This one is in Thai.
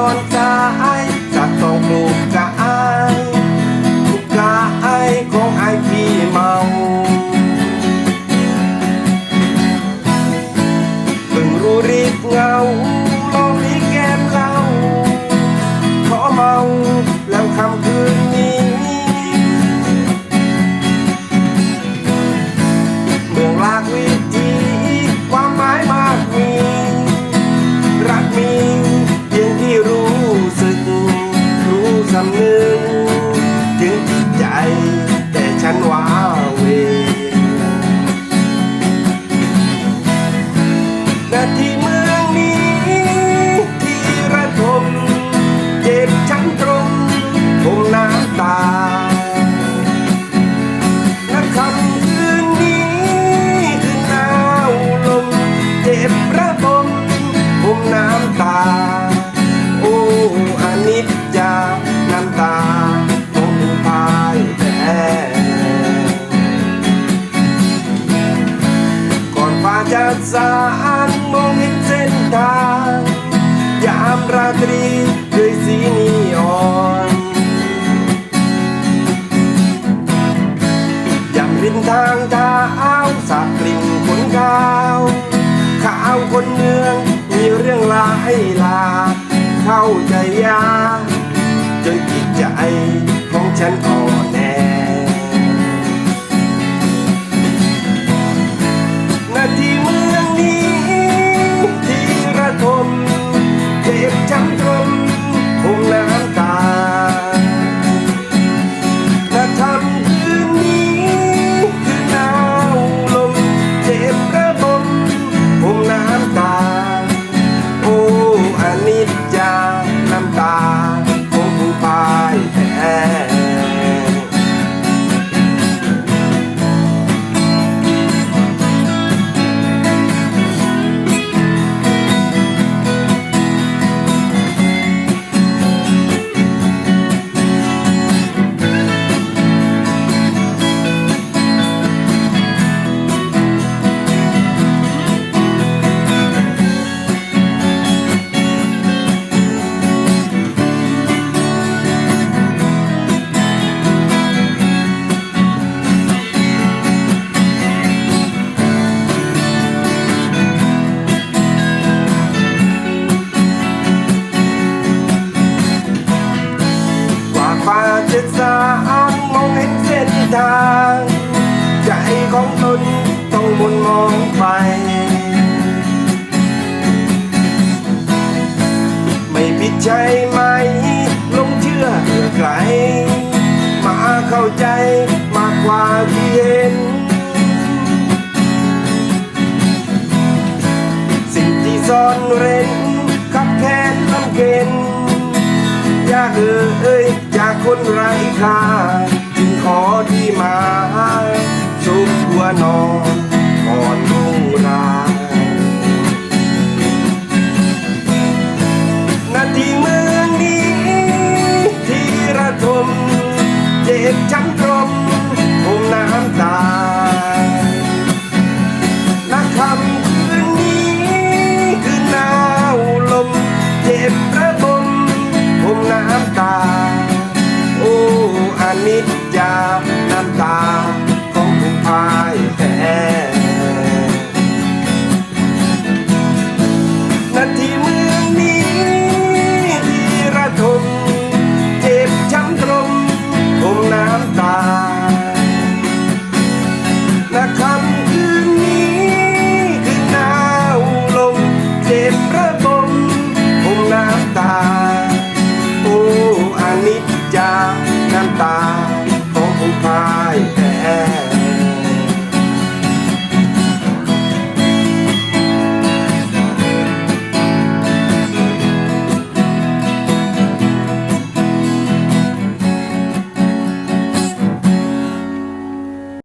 อนสายจากต้องปลูกกะอายลูกกะอายของไอพี่เมาเพิ่งรู้รีบเงาลองนี้แก้มเหล้าขอเมาแล้วคำคืนนี้เมืองลากวิ ส ก่อนฟ้าจะสางมองเห็นเส้นทาง ยามราตรีด้วยสีนีออนยามริมทางเท้าสับกลิ่นขนขาวข้าวคนเมืองมีเรื่องลายหลา เข้าใจยากจนจิตใจของฉันอ่อนแอ ฟ้าจะสางมองเห็นเส้นทางใจของตนต้องมุนมองไป ไม่ผิดใจไหมลงเชื่อเพื่อไกล มาเข้าใจมากกว่าที่เห็น สิ่งที่ซ่อนเร้นขับแค้นลำเค็นอยากเอ่ย จากคนไร้ค่าจึงขอที่มาสุขหัวนอนก่อน น้ำตาของผู้พ่ายแพ้